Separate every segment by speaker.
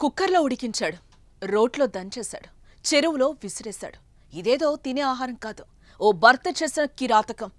Speaker 1: కుక్కర్లో ఉడికించాడు. రోట్లో దంచేశాడు. చెరువులో విసిరేశాడు. ఇదేదో తినే ఆహారం కాదు. ఓ భర్త చేసిన కిరాతకం.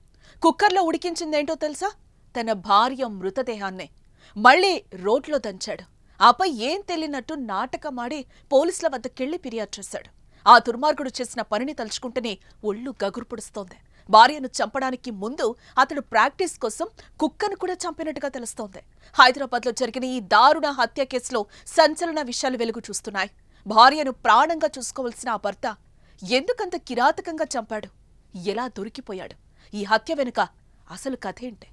Speaker 1: కుక్కర్లో ఉడికించిందేంటో తెలుసా? తన భార్య మృతదేహాన్నే మళ్ళీ రోట్లో దంచాడు. ఆపై ఏం తెలియనట్టు నాటకమాడి పోలీసుల వద్దకెళ్ళి ఫిర్యాదు చేశాడు. ఆ దుర్మార్గుడు చేసిన పనిని తలుచుకుంటేనే ఒళ్ళు గగురు పొడుస్తోంది భార్యను చంపడానికి ముందు అతడు ప్రాక్టీస్ కోసం కుక్కను కూడా చంపినట్టుగా తెలుస్తోంది. హైదరాబాద్లో జరిగిన ఈ దారుణ హత్య కేసులో సంచలన విషయాలు వెలుగు చూస్తున్నాయి. భార్యను ప్రాణంగా చూసుకోవలసిన ఆ భర్త ఎందుకంత కిరాతకంగా చంపాడు? ఎలా దొరికిపోయాడు? ఈ హత్య వెనుక అసలు కథేంటి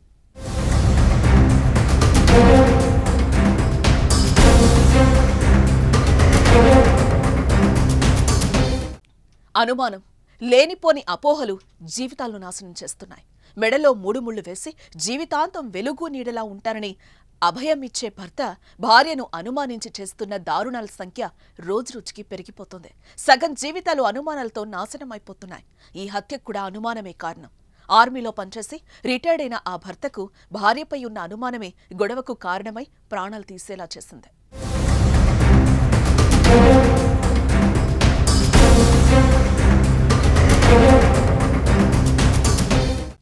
Speaker 1: అనుమానం. లేనిపోని అపోహలు జీవితాలను నాశనం చేస్తున్నాయి. మెడలో మూడు ముళ్ళు వేసి జీవితాంతం వెలుగు నీడలా ఉంటారని అభయం ఇచ్చే భర్త భార్యను అనుమానించి చేస్తున్న దారుణాల సంఖ్య రోజురోజుకి పెరిగిపోతుంది. సగం జీవితాలు అనుమానాలతో నాశనమైపోతున్నాయి. ఈ హత్యకు కూడా అనుమానమే కారణం. ఆర్మీలో పనిచేసి రిటైర్డ్ అయిన ఆ భర్తకు భార్యపై ఉన్న అనుమానమే గొడవకు కారణమై ప్రాణాలు తీసేలా చేసింది.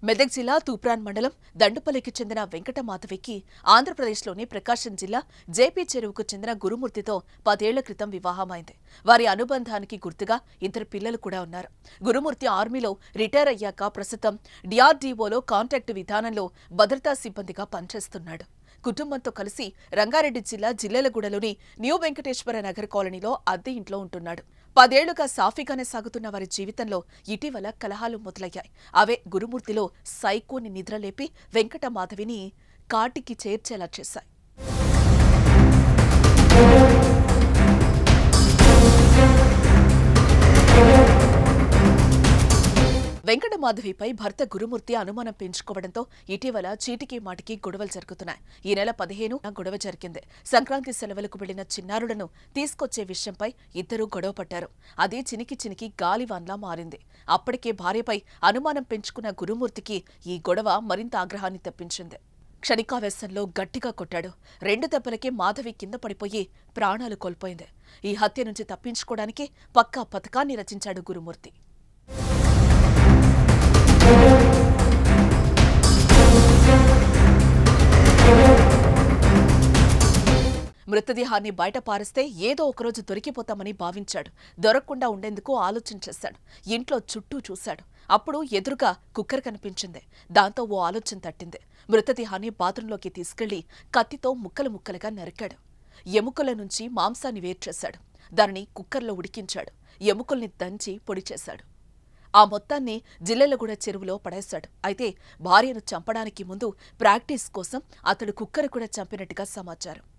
Speaker 1: మెదక్ జిల్లా తూప్రాన్ మండలం దండుపల్లికి చెందిన వెంకటమాధవికి ఆంధ్రప్రదేశ్లోని ప్రకాశం జిల్లా జేపీ చెరువుకు చెందిన గురుమూర్తితో పదేళ్ళ క్రితం వివాహమైంది. వారి అనుబంధానికి గుర్తుగా ఇద్దరు పిల్లలు కూడా ఉన్నారు. గురుమూర్తి ఆర్మీలో రిటైర్ అయ్యాక ప్రస్తుతం డిఆర్డీఓలో కాంట్రాక్ట్ విధానంలో భద్రతా సిబ్బందిగా పనిచేస్తున్నాడు. కుటుంబంతో కలిసి రంగారెడ్డి జిల్లా జిల్లెలగూడలోని న్యూ వెంకటేశ్వర నగర్ కాలనీలో అద్దె ఇంట్లో ఉంటున్నాడు. పదేళ్ళుగా సాఫీగానే సాగుతున్న వారి జీవితంలో ఇటీవల కలహాలు మొదలయ్యాయి. అవే గురుమూర్తిలో సైకోని నిద్రలేపి వెంకట మాధవిని కాటికి చేర్చేలా చేశాయి. వెంకటమాధవిపై భర్త గురుమూర్తి అనుమానం పెంచుకోవడంతో ఇటీవల చీటికి మాటికి గొడవలు జరుగుతున్నాయి. ఈ నెల పదిహేను గొడవ జరిగింది. సంక్రాంతి సెలవులకు వెళ్ళిన చిన్నారులను తీసుకొచ్చే విషయంపై ఇద్దరూ గొడవ పడ్డారు. అది చినికి చినికి గాలివాన్లా మారింది. అప్పటికే భార్యపై అనుమానం పెంచుకున్న గురుమూర్తికి ఈ గొడవ మరింత ఆగ్రహాన్ని తెప్పించింది. క్షణికావేశంలో గట్టిగా కొట్టాడు. రెండు దెబ్బలకే మాధవి కింద పడిపోయి ప్రాణాలు కోల్పోయింది. ఈ హత్య నుంచి తప్పించుకోవడానికి పక్కా పథకాన్ని రచించాడు గురుమూర్తి. మృతదేహాన్ని బయట పారిస్తే ఏదో ఒకరోజు దొరికిపోతామని భావించాడు. దొరకకుండా ఉండేందుకు ఆలోచన చేశాడు. ఇంట్లో చుట్టూ చూశాడు. అప్పుడు ఎదురుగా కుక్కర్ కనిపించింది. దాంతో ఓ ఆలోచన తట్టింది. మృతదేహాన్ని బాత్రూంలోకి తీసుకెళ్ళి కత్తితో ముక్కలు ముక్కలుగా నరికాడు. ఎముకల నుంచి మాంసాన్ని వేర్చేశాడు దానిని కుక్కర్లో ఉడికించాడు. ఎముకల్ని దంచి పొడి చేశాడు. ఆ మొత్తాన్ని జిల్లెలగూడ చెరువులో పడేశాడు. అయితే భార్యను చంపడానికి ముందు ప్రాక్టీస్ కోసం అతడు కుక్కర్ కూడా చంపినట్టుగా సమాచారం.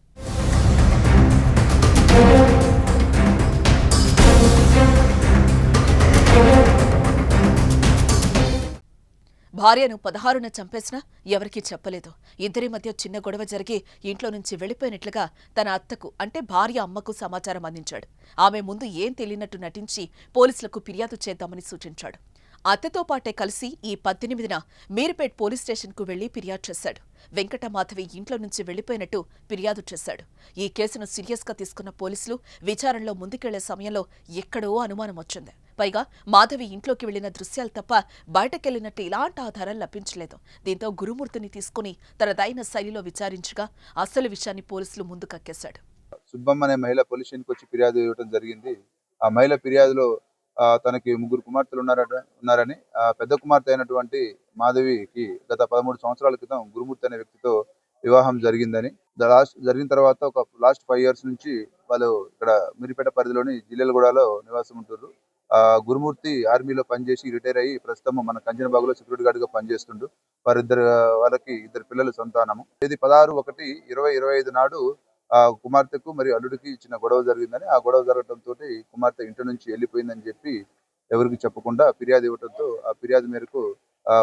Speaker 1: భార్యను పదహారున చంపేసినా ఎవరికీ చెప్పలేదు. ఇద్దరి మధ్య చిన్న గొడవ జరిగి ఇంట్లో నుంచి వెళ్ళిపోయినట్లుగా తన అత్తకు అంటే భార్య అమ్మకు సమాచారం అందించాడు. ఆమె ముందు ఏం తెలియనట్టు నటించి పోలీసులకు ఫిర్యాదు చేద్దామని సూచించాడు. అత్తతో పాటే కలిసి ఈ పద్దెనిమిదిన మీర్పేట్ పోలీస్ స్టేషన్కు వెళ్ళి ఫిర్యాదు చేశాడు. వెంకటమాధవి ఇంట్లో నుంచి వెళ్ళిపోయినట్టు ఫిర్యాదు చేశాడు. ఈ కేసును సీరియస్గా తీసుకున్న పోలీసులు విచారణలో ముందుకెళ్ళే సమయంలో ఎక్కడో అనుమానం వచ్చింది. పైగా మాధవి ఇంట్లోకి వెళ్ళిన దృశ్యాలు తప్ప బయటకెళ్ళినట్టు ఇలాంటి ఆధారాలు లభించలేదు. దీంతో గురుమూర్తిని తీసుకుని తనదైన శైలిలో విచారించగా అసలు విషయాన్ని పోలీసులు ముందు కక్కేశాడు
Speaker 2: సుబ్బమ్మ అనే మహిళ పోలీస్ స్టేషన్కి వచ్చి ఫిర్యాదు ఇవ్వడం జరిగింది. ఆ మహిళ ఫిర్యాదులో తనకి ముగ్గురు కుమార్తెలు ఉన్నారట ఉన్నారని ఆ పెద్ద కుమార్తె అయినటువంటి మాధవికి గత పదమూడు సంవత్సరాల క్రితం గురుమూర్తి అనే వ్యక్తితో వివాహం జరిగిందని లాస్ట్ జరిగిన తర్వాత ఒక లాస్ట్ ఫైవ్ ఇయర్స్ నుంచి వాళ్ళు ఇక్కడ మిరిపేట పరిధిలోని జిల్లెలగూడలో నివాసం ఉంటున్నారు గురుమూర్తి ఆర్మీలో పనిచేసి రిటైర్ అయ్యి ప్రస్తుతం మన కంచనబాగులో సెక్యూరిటీ గార్డ్గా పనిచేస్తుండు వారిద్దరు వాళ్ళకి ఇద్దరు పిల్లలు సంతానము. ఇది పదహారు ఒకటి ఇరవై ఇరవై ఐదు నాడు ఆ కుమార్తెకు మరియు అల్లుడికి చిన్న గొడవ జరిగిందని ఆ గొడవ జరగడంతో కుమార్తె ఇంటి నుంచి వెళ్ళిపోయిందని చెప్పి ఎవరికి చెప్పకుండా ఫిర్యాదు ఇవ్వడంతో ఆ ఫిర్యాదు మేరకు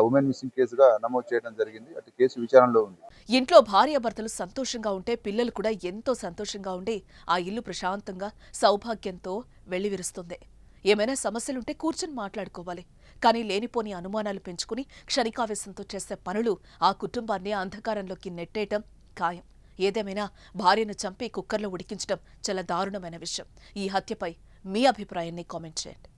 Speaker 2: ఉమెన్ మిస్సింగ్ కేసుగా నమోదు చేయడం జరిగింది. అటు కేసు విచారణలో ఉంది.
Speaker 1: ఇంట్లో భార్యాభర్తలు సంతోషంగా ఉంటే పిల్లలు కూడా ఎంతో సంతోషంగా ఉండి ఆ ఇల్లు ప్రశాంతంగా సౌభాగ్యంతో వెళ్ళివిరుస్తుంది ఏమైనా సమస్యలుంటే కూర్చొని మాట్లాడుకోవాలి. కానీ లేనిపోని అనుమానాలు పెంచుకుని క్షణికావేశంతో చేసే పనులు ఆ కుటుంబాన్ని అంధకారంలోకి నెట్టేయటం ఖాయం. ఏదేమైనా భార్యను చంపి కుక్కర్లో ఉడికించడం చాలా దారుణమైన విషయం. ఈ హత్యపై మీ అభిప్రాయాన్ని కామెంట్ చేయండి.